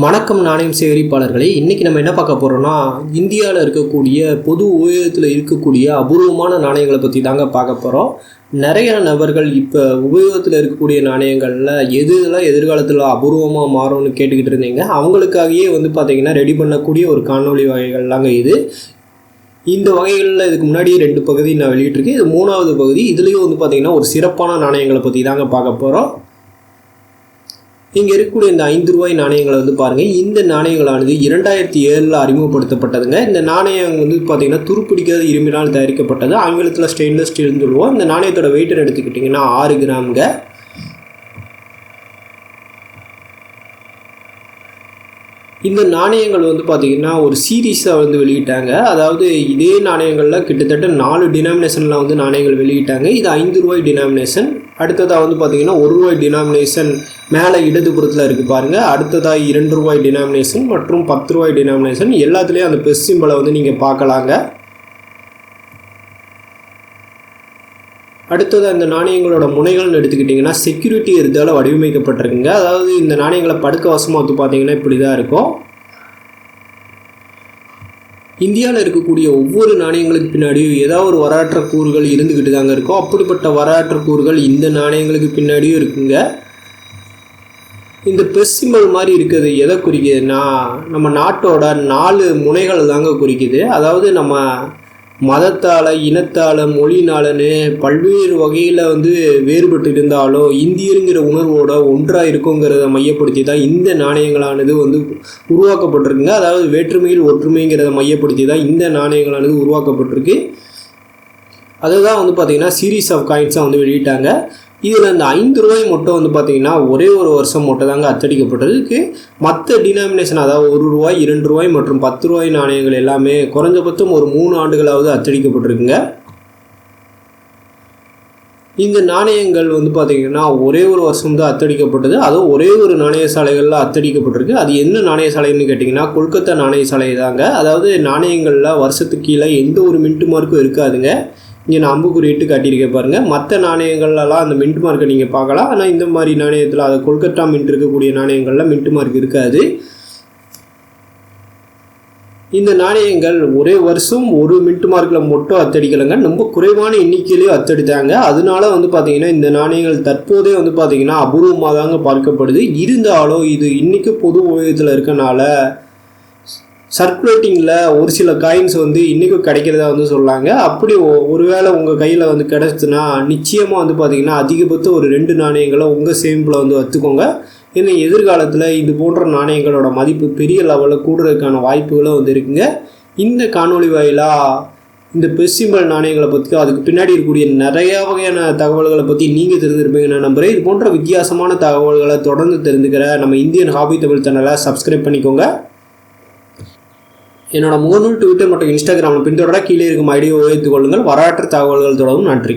வணக்கம் நாணயம் சேகரிப்பாளர்களே இன்றைக்கி நம்ம என்ன பார்க்க போகிறோம்னா இந்தியாவில் இருக்கக்கூடிய பொது உபயோகத்தில் இருக்கக்கூடிய அபூர்வமான நாணயங்களை பற்றி தாங்க பார்க்க போகிறோம் நிறைய நபர்கள் இப்போ உபயோகத்தில் இருக்கக்கூடிய நாணயங்களில் எது இதெல்லாம் எதிர்காலத்தில் அபூர்வமாக மாறும்னு கேட்டுக்கிட்டு இருந்தீங்க. அவங்களுக்காகவே வந்து பார்த்திங்கன்னா ரெடி பண்ணக்கூடிய ஒரு காணொளி வகைகள்லாங்க இது. இந்த வகைகளில் இதுக்கு முன்னாடி ரெண்டு பகுதி நான் வெளியிட்டிருக்கேன். இது மூணாவது பகுதி. இதுலேயும் வந்து பார்த்திங்கன்னா ஒரு சிறப்பான நாணயங்களை பற்றி தாங்க பார்க்க போகிறோம் இங்கே இருக்கக்கூடிய இந்த ஐந்து ரூபாய் நாணயங்களை வந்து பாருங்கள் இந்த நாணயங்களானது இரண்டாயிரத்தி ஏழில் அறிமுகப்படுத்தப்பட்டதுங்க. இந்த நாணயம் வந்து பார்த்திங்கன்னா துருப்பிடிக்காத இரும்பினால் தயாரிக்கப்பட்டது. ஆங்கிலத்தில் ஸ்டெயின்லெஸ் ஸ்டீல்னு சொல்லுவோம். இந்த நாணயத்தோட வெயிட்டர் எடுத்துக்கிட்டிங்கன்னா ஆறு கிராம்ங்க. இந்த நாணயங்கள் வந்து பார்த்திங்கன்னா ஒரு சீரீஸாக வந்து வெளியிட்டாங்க. அதாவது இதே நாணயங்களில் கிட்டத்தட்ட நாலு டினாமினேஷனில் வந்து நாணயங்கள் வெளியிட்டாங்க. இது ஐந்து ரூபாய் டினாமினேஷன் அடுத்ததாக வந்து பார்த்திங்கன்னா ஒரு ரூபாய் டினாமினேஷன் மேலே இடதுபுறத்தில் இருக்குது பாருங்கள் அடுத்ததாக இரண்டு ரூபாய் டினாமினேஷன் மற்றும் பத்து ரூபாய் டினாமினேஷன் எல்லாத்துலேயும் அந்த பெஸ் சிம்பிளை வந்து நீங்கள் பார்க்கலாங்க. அடுத்தது அந்த நாணயங்களோட முனைகள்னு எடுத்துக்கிட்டிங்கன்னா செக்யூரிட்டி இருந்தால் வடிவமைக்கப்பட்டிருக்குங்க. அதாவது இந்த நாணயங்களை படுக்க வசமாக வந்து பார்த்தீங்கன்னா இப்படி தான் இருக்கும். இந்தியாவில் இருக்கக்கூடிய ஒவ்வொரு நாணயங்களுக்கு பின்னாடியும் ஏதாவது ஒரு வரலாற்று கூறுகள் இருந்துக்கிட்டு தாங்க இருக்கும். அப்படிப்பட்ட வரலாற்று கூறுகள் இந்த நாணயங்களுக்கு பின்னாடியும் இருக்குங்க. இந்த பெஸ்டிமல் சிம்பல் மாதிரி இருக்கிறது எதை குறிக்குதுன்னா நம்ம நாட்டோட நாலு முனைகள் தாங்க குறிக்குது. அதாவது நம்ம மதத்தால் இனத்தால் மொழினாலன்னு பல்வேறு வகையில் வந்து வேறுபட்டு இருந்தாலும் இந்தியருங்கிற உணர்வோட ஒன்றாக இருக்குங்கிறத மையப்படுத்தி தான் இந்த நாணயங்களானது வந்து உருவாக்கப்பட்டிருக்குங்க. அதாவது வேற்றுமையில் ஒற்றுமைங்கிறத மையப்படுத்தி தான் இந்த நாணயங்களானது உருவாக்கப்பட்டிருக்கு. அதுதான் வந்து பார்த்திங்கன்னா சீரீஸ் ஆஃப் காயின்ஸாக வந்து வெளியிட்டாங்க. இதில் இந்த ஐந்து ரூபாய் மட்டும் வந்து பார்த்திங்கன்னா ஒரே ஒரு வருஷம் மட்டும் தாங்க அச்சடிக்கப்பட்டதுக்கு மற்ற டினாமினேஷன் அதாவது ஒரு ரூபாய் இரண்டு ரூபாய் மற்றும் பத்து ரூபாய் நாணயங்கள் எல்லாமே குறைஞ்சபட்சம் ஒரு மூணு ஆண்டுகளாவது அச்சடிக்கப்பட்டிருக்குங்க. இந்த நாணயங்கள் வந்து பார்த்திங்கன்னா ஒரே ஒரு வருஷம் தான் அத்தடிக்கப்பட்டது அதுவும் ஒரே ஒரு நாணய சாலைகளில் அத்தடிக்கப்பட்டிருக்கு அது என்ன நாணய சாலைன்னு கேட்டிங்கன்னா கொல்கத்தா நாணய சாலை தாங்க. அதாவது நாணயங்களில் வருஷத்துக்கு கீழே எந்த ஒரு மின்ட்டு மார்க்கும் இருக்காதுங்க. இங்கே நான் அம்புக்குறியிட்டு காட்டியிருக்கேன் பாருங்கள் மற்ற நாணயங்கள்லாம் அந்த மின்ட் மார்க்கை நீங்கள் பார்க்கலாம். ஆனால் இந்த மாதிரி நாணயத்தில் அது கொல்கத்தா மின்ட் இருக்கக்கூடிய நாணயங்களில் மின்ட் மார்க் இருக்காது. இந்த நாணயங்கள் ஒரே வருஷம் ஒரு மின்ட் மார்க்கில் மட்டும் அத்தடிக்கலைங்க. ரொம்ப குறைவான எண்ணிக்கையிலேயே அத்தடித்தாங்க. அதனால வந்து பார்த்தீங்கன்னா இந்த நாணயங்கள் தற்போதே வந்து பார்த்தீங்கன்னா அபூர்வமாக தாங்க பார்க்கப்படுது. இருந்தாலும் இது இன்றைக்கி பொது உபயோகத்தில் இருக்கனால சர்க்குலேட்டிங்கில் ஒரு சில காயின்ஸ் வந்து இன்றைக்கும் கிடைக்கிறதா வந்து சொல்லாங்க. அப்படி ஒருவேளை உங்கள் கையில் வந்து கிடச்சிதுன்னா நிச்சயமாக வந்து பார்த்தீங்கன்னா அதிகபட்சம் ஒரு ரெண்டு நாணயங்களை உங்கள் சேமிப்பில் வந்து வச்சுக்கோங்க. ஏன்னா எதிர்காலத்தில் இது போன்ற நாணயங்களோட மதிப்பு பெரிய லெவலில் கூடுறதுக்கான வாய்ப்புகளும் வந்து இருக்குங்க. இந்த காணொளி வாயிலாக இந்த பெசிம்பல் நாணயங்களை பற்றி அதுக்கு பின்னாடி இருக்கக்கூடிய நிறையா வகையான தகவல்களை பற்றி நீங்கள் தெரிஞ்சிருப்பீங்க நான் நம்புகிறேன் இது போன்ற வித்தியாசமான தகவல்களை தொடர்ந்து தெரிஞ்சுக்கிற நம்ம இந்தியன் ஹாபி தமிழ் சேனலை சப்ஸ்கிரைப் பண்ணிக்கோங்க. என்னோட முகநூல் ட்விட்டர் மற்றும் இன்ஸ்டாகிராமில் பின்தொடர கீழே இருக்கும் ஐடியை உபயோகித்துக் கொள்ளுங்கள். வரலாற்று தகவல்கள் தொடரும் நன்றி.